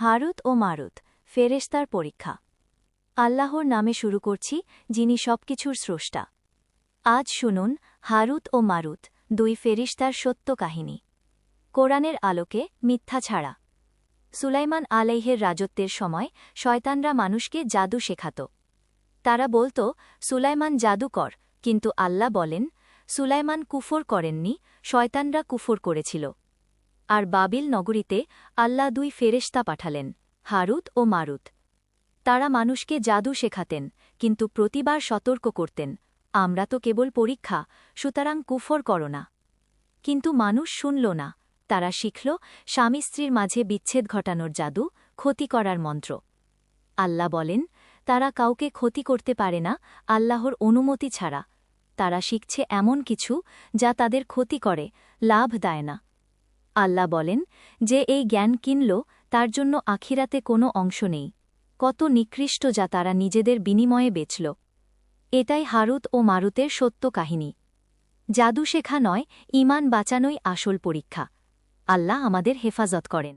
হারুত ও মারুত, ফেরেশতার পরীক্ষা। আল্লাহর নামে শুরু করছি, যিনি সবকিছুর স্রষ্টা। আজ শুনুন, হারুত ও মারুত, দুই ফেরিস্তার সত্য কাহিনী। কোরআনের আলোকে মিথ্যা ছাড়া। সুলাইমান আলাইহের রাজত্বের সময় শয়তানরা মানুষকে জাদু শেখাত। তারা বলত, সুলাইমান জাদুকর কিন্তু আল্লাহ বলেন, সুলাইমান কুফর করেননি, শয়তানরা কুফর করেছিল। আর বাবিল নগরীতে আল্লাহ দুই ফেরেশতা পাঠালেন, হারুত ও মারুত। তারা মানুষকে জাদু শেখাতেন, কিন্তু প্রতিবার সতর্ক করতেন, আমরা তো কেবল পরীক্ষা, সুতরাং কুফর করো না। কিন্তু মানুষ শুনল না, তারা শিখল স্বামী স্ত্রীর মাঝে বিচ্ছেদ ঘটানোর জাদু, ক্ষতি করার মন্ত্র। আল্লাহ বলেন, তারা কাউকে ক্ষতি করতে পারে না, আল্লাহর অনুমতি ছাড়া। তারা শিখছে এমন কিছু যা তাদের ক্ষতি করে, লাভ দেয় না। আল্লাহ বলেন যে এই জ্ঞান কিনল, তার জন্য আখিরাতে কোনো অংশ নেই। কত নিকৃষ্ট যা তারা নিজেদের বিনিময়ে বেচল। এটাই হারুত ও মারুতের সত্য কাহিনী। জাদু শেখা নয় ইমান বাঁচানোই আসল পরীক্ষা। আল্লাহ আমাদের হেফাজত করেন।